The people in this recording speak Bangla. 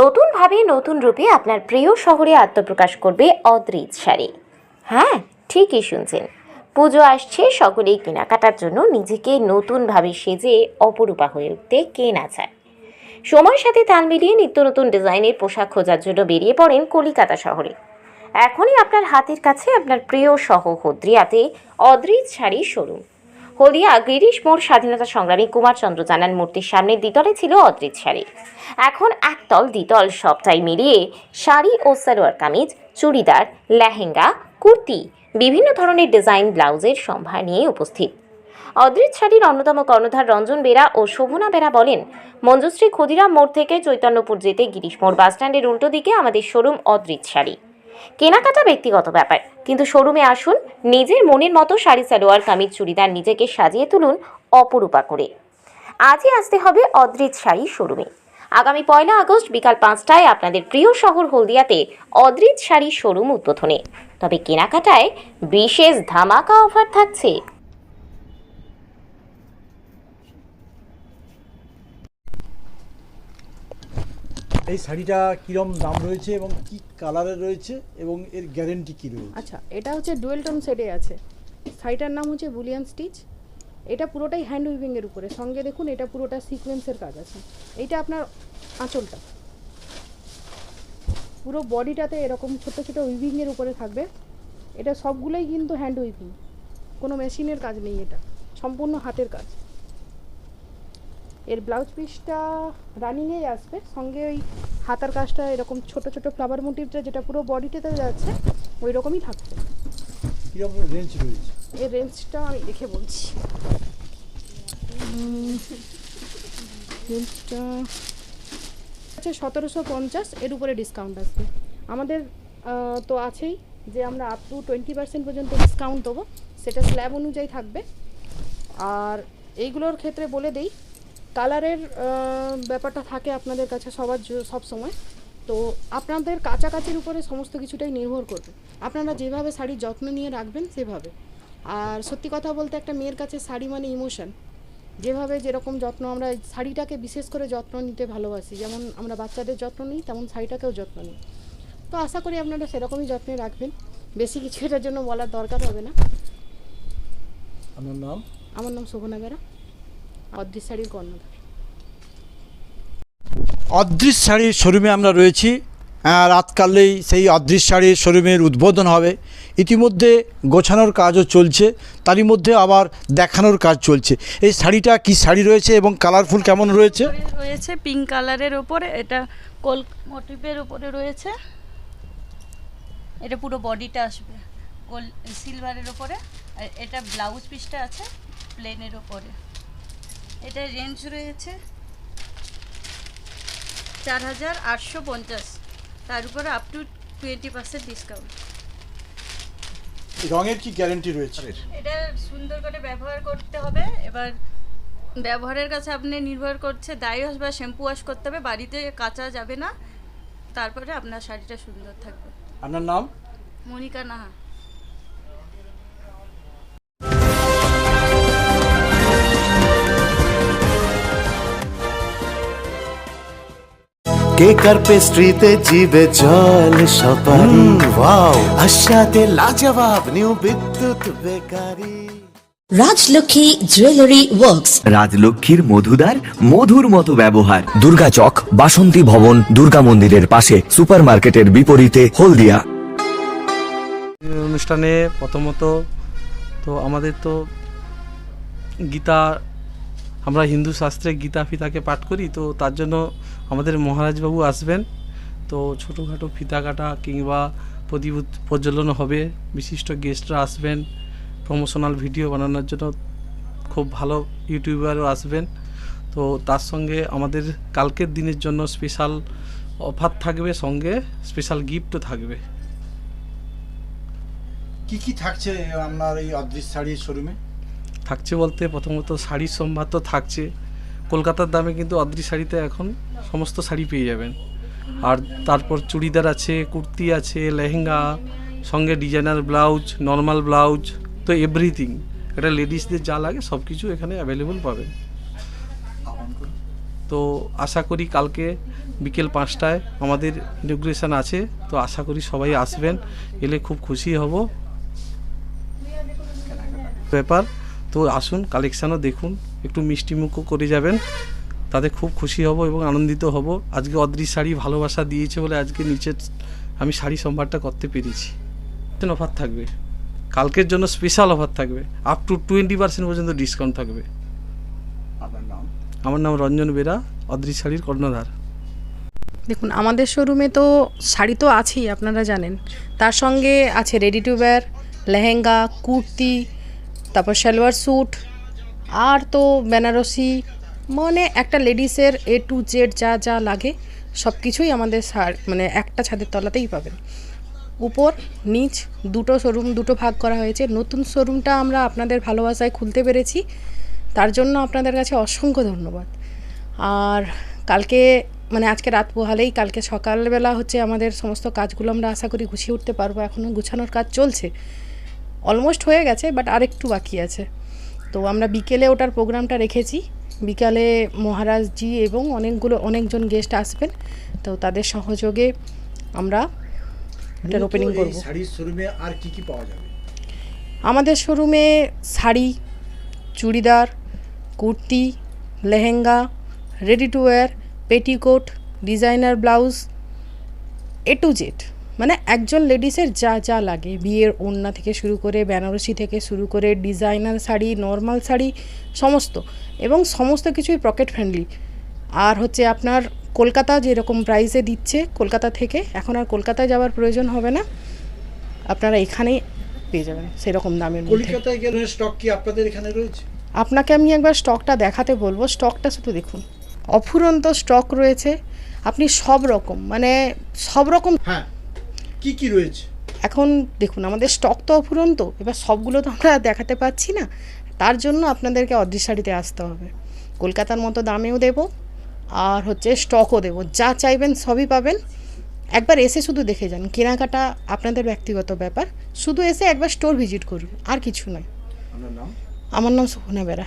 নতুনভাবে নতুন রূপে আপনার প্রিয় শহরে আত্মপ্রকাশ করবে অদ্রিত শাড়ি। হ্যাঁ ঠিকই শুনছেন। পুজো আসছে, সকলেই কেনাকাটার জন্য নিজেকে নতুনভাবে সেজে অপরূপা হয়ে উঠতে কে না চায় সময়ের সাথে তাল মিলিয়ে নিত্য নতুন ডিজাইনের পোশাক খোঁজার জন্য বেরিয়ে পড়েন কলিকাতা শহরে। এখনই আপনার হাতের কাছে আপনার প্রিয় সহ হদ্রিয়াতে অদ্রিত শাড়ির শোরুম। হলদিয়া গিরিশ মোড় স্বাধীনতা সংগ্রামী কুমারচন্দ্র জানান মূর্তির সামনে দ্বিতলে ছিল অদ্রিত শাড়ি। এখন একতল দ্বিতল সবটাই মিলিয়ে শাড়ি ও সালোয়ার কামিজ, চুড়িদার, লেহেঙ্গা, কুর্তি, বিভিন্ন ধরনের ডিজাইন ব্লাউজের সম্ভার নিয়ে উপস্থিত। অদ্রিত শাড়ির অন্যতম কর্ণধার রঞ্জন বেরা ও শোভনা বেরা বলেন, মঞ্জুশ্রী ক্ষুদিরাম মোড় থেকে চৈতন্যপুর যেতে গিরিশ মোড় বাসস্ট্যান্ডের উল্টো দিকে আমাদের শোরুম অদ্রিত শাড়ি। কেনাকাটা ব্যক্তিগত ব্যাপার। কিন্তু শোরুমে আসুন, নিজের মনের মতো শাড়ি, সালোয়ার, কামিজ, চুড়িদার নিজেকে সাজিয়ে তুলুন অপরূপা করে। আজই আসতে হবে অদ্রিত শাড়ি শোরুমে। আগামী পয়লা আগস্ট বিকাল পাঁচটায় আপনাদের প্রিয় শহর হলদিয়াতে অদ্রিত শাড়ি শোরুম উদ্বোধনে। তবে কেনাকাটায় বিশেষ ধামাকা অফার থাকছে। এই শাড়িটা কিরম দাম রয়েছে এবং কি কালারের রয়েছে এবং এর গ্যারেন্টি কি রয়েছে? আচ্ছা এটা হচ্ছে ডুয়েল টোন সেটে আছে। শাড়িটার নাম হচ্ছে বুলিয়ান স্টিচ। এটা পুরোটাই হ্যান্ড উইভিংয়ের উপরে। সঙ্গে দেখুন, এটা পুরোটা সিকোয়েন্সের কাজ আছে। এইটা আপনার আঁচলটা। পুরো বডিটাতে এরকম ছোট ছোট উইভিংয়ের উপরে থাকবে। এটা সবগুলোই কিন্তু হ্যান্ড উইভিং কোনো মেশিনের কাজ নেই এটা। সম্পূর্ণ হাতের কাজ। এর ব্লাউজ পিসটা রানিংয়েই আসবে। সঙ্গে ওই হাতার কাজটা এরকম ছোট ছোট ফ্লাওয়ার মোটিভটা যেটা পুরো বডিটাতে যাচ্ছে ওই রকমই রেঞ্জ রয়েছে? এর রেঞ্জটা আমি দেখে বলছি। রেঞ্জটা হচ্ছে সতেরোশো পঞ্চাশ এর উপরে ডিসকাউন্ট আসবে। আমাদের তো আছেই যে আমরা আপ টু টোয়েন্টি পার্সেন্ট পর্যন্ত ডিসকাউন্ট দেবো। সেটা স্ল্যাব অনুযায়ী থাকবে। আর এইগুলোর ক্ষেত্রে বলে দেই কালারের ব্যাপারটা থাকে আপনাদের কাছে সবার সব সময়। তো আপনাদের কাছাকাছির উপরে সমস্ত কিছুটাই নির্ভর করবে। আপনারা যেভাবে শাড়ির যত্ন নিয়ে রাখবেন সেভাবে। আর সত্যি কথা বলতে একটা মেয়ের কাছে শাড়ি মানে ইমোশন। যেভাবে যেরকম যত্ন আমরা শাড়িটাকে বিশেষ করে যত্ন নিতে ভালোবাসি যেমন আমরা বাচ্চাদের যত্ন নিই তেমন শাড়িটাকেও যত্ন নিই। তো আশা করি আপনারা সেরকমই যত্নে রাখবেন। বেশি কিছু এটার জন্য বলার দরকার হবে না। আমার নাম? আমার নাম শোভনা বেরা। অদ্রিত শাড়ির কর্ণধার অদৃশ শাড়ির শোরুমে আমরা রয়েছি। রাতকালেই সেই অদৃশ শাড়ির শোরুমের উদ্বোধন হবে। ইতিমধ্যে গোছানোর কাজও চলছে তারই মধ্যে আবার দেখানোর কাজ চলছে। এই শাড়িটা কি শাড়ি রয়েছে এবং কালারফুল কেমন রয়েছে? রয়েছে পিঙ্ক কালারের ওপরে এটা কোল মোটিভের উপরে রয়েছে। এটা পুরো বডিটা আসবে গোল সিলভারের ওপরে। আর এটা ব্লাউজ পিসটা আছে প্লেনের ওপরে। এটা রেঞ্জ রয়েছে চার হাজার আটশো পঞ্চাশ। তার উপরে up to twenty percent discount রঙের কি গ্যারেন্টি রয়েছে? এটা সুন্দর করে ব্যবহার করতে হবে। এবার ব্যবহারের কাছে আপনি নির্ভর করছে ডাই ওয়াশ বা শ্যাম্পু ওয়াশ করতে হবে। বাড়িতে কাচা যাবে না। তারপরে আপনার শাড়িটা সুন্দর থাকবে। আপনার নাম? মনিকা নাহা। কেকার পেস্ট্রিতে জিবে জল সপারি ওয়াও। আশাতে লাজবাব new Bidyut bakery. Rajlakshmi jewellery works. রাজলক্ষ্মীর মধুদার মধুর মতো ব্যবহার। দুর্গা চক বাসন্তী ভবন দুর্গা মন্দিরের পাশে সুপারমার্কেটের বিপরীতে হলদিয়া। অনুষ্ঠানে প্রথমত তো আমাদের তো গীতা আমরা হিন্দু শাস্ত্রে গীতা ফিতাকে পাঠ করি তো তার জন্য আমাদের মহারাজবাবু আসবেন তো ছোটোখাটো ফিতা কাটা কিংবা প্রদীপ প্রজ্বলন হবে বিশিষ্ট গেস্টরা আসবেন প্রমোশনাল ভিডিও বানানোর জন্য খুব ভালো ইউটিউবারও আসবেন। তো তার সঙ্গে আমাদের কালকের দিনের জন্য স্পেশাল অফার থাকবে সঙ্গে স্পেশাল গিফটও থাকবে। কি কি থাকছে আপনার এই অদৃশ শাড়ির শোরুমে থাকছে বলতে প্রথমত শাড়ির সম্ভার তো থাকছে। কলকাতার দামে কিন্তু অদৃশ শাড়িতে এখন সমস্ত শাড়ি পেয়ে যাবেন। আর তারপর চুড়িদার আছে, কুর্তি আছে, লেহেঙ্গা, সঙ্গে ডিজাইনার ব্লাউজ নর্মাল ব্লাউজ তো এভরিথিং এটা লেডিসদের যা লাগে সব কিছু এখানে অ্যাভেলেবল পাবেন। তো আশা করি কালকে বিকেল পাঁচটায় আমাদের ইনগ্রেশন আছে, তো আশা করি সবাই আসবেন, এলে খুব খুশি হব। ব্যাপার, তো আসুন কালেকশানও দেখুন, একটু মিষ্টিমুখও করে যাবেন। তাতে খুব খুশি হব এবং আনন্দিত হব। আজকে অদ্রিস শাড়ি ভালোবাসা দিয়েছে বলে আজকে নিচে আমি শাড়ি সম্ভারটা করতে পেরেছি। অফার থাকবে। কালকের জন্য স্পেশাল অফার থাকবে। আপ টু টোয়েন্টি পার্সেন্ট পর্যন্ত ডিসকাউন্ট থাকবে। আমার নাম রঞ্জন বেরা অদ্রিস শাড়ির কর্ণধার। দেখুন আমাদের শোরুমে তো শাড়ি তো আছেই আপনারা জানেন। তার সঙ্গে আছে ready to wear lehenga kurti তারপর সালোয়ার স্যুট আর তো বেনারসি মানে একটা লেডিসের এ টু জেড যা যা লাগে সব কিছুই আমাদের সার মানে একটা ছাদের তলাতেই পাবেন। উপর, নিচ, দুটো শোরুম দুটো ভাগ করা হয়েছে। নতুন শোরুমটা আমরা আপনাদের ভালোবাসায় খুলতে পেরেছি। তার জন্য আপনাদের কাছে অসংখ্য ধন্যবাদ। আর কালকে মানে আজকে রাত পোহালেই কালকে সকালবেলা হচ্ছে আমাদের সমস্ত কাজগুলো আমরা আশা করি গুছিয়ে উঠতে পারব। এখনও গুছানোর কাজ চলছে। অলমোস্ট হয়ে গেছে বাট আরেকটু বাকি আছে। তো আমরা বিকেলে ওটার প্রোগ্রামটা রেখেছি। বিকালে মহারাজজি এবং অনেকগুলো অনেকজন গেস্ট আসবেন। তো তাদের সহযোগে আমরা এটার ওপেনিং করব। শাড়ির শোরুমে আর কি কি পাওয়া যাবে? আমাদের শোরুমে sari churidar kurti lehenga ready to wear petticoat designer blouse A to Z মানে একজন লেডিসের যা যা লাগে। বিয়ের ওড়না থেকে শুরু করে বেনারসি থেকে শুরু করে ডিজাইনার শাড়ি নর্মাল শাড়ি সমস্ত। এবং সমস্ত কিছুই পকেট ফ্রেন্ডলি আর হচ্ছে আপনার কলকাতা যেরকম প্রাইসে দিচ্ছে কলকাতা থেকে এখন আর কলকাতায় যাওয়ার প্রয়োজন হবে না। আপনারা এখানেই পেয়ে যাবেন সেরকম দামের কলকাতায় গেলে স্টক কি আপনাদের এখানে রয়েছে? আপনাকে আমি একবার স্টকটা দেখাতে বলব। স্টকটা শুধু দেখুন। অফুরন্ত স্টক রয়েছে। আপনি সব রকম মানে সব রকম হ্যাঁ। কি কি রয়েছে? এখন দেখুন আমাদের স্টক তো অফুরন্ত এবার সবগুলো তো আমরা দেখাতে পাচ্ছি না। তার জন্য আপনাদেরকে অদৃশ্য শাড়িতে আসতে হবে। কলকাতার মতো দামেও দেব আর হচ্ছে স্টকও দেব। যা চাইবেন সবই পাবেন। একবার এসে শুধু দেখে যান কেনাকাটা আপনাদের ব্যক্তিগত ব্যাপার। শুধু এসে একবার স্টোর ভিজিট করুন আর কিছু নয়। আমার নাম সুহনা বেরা।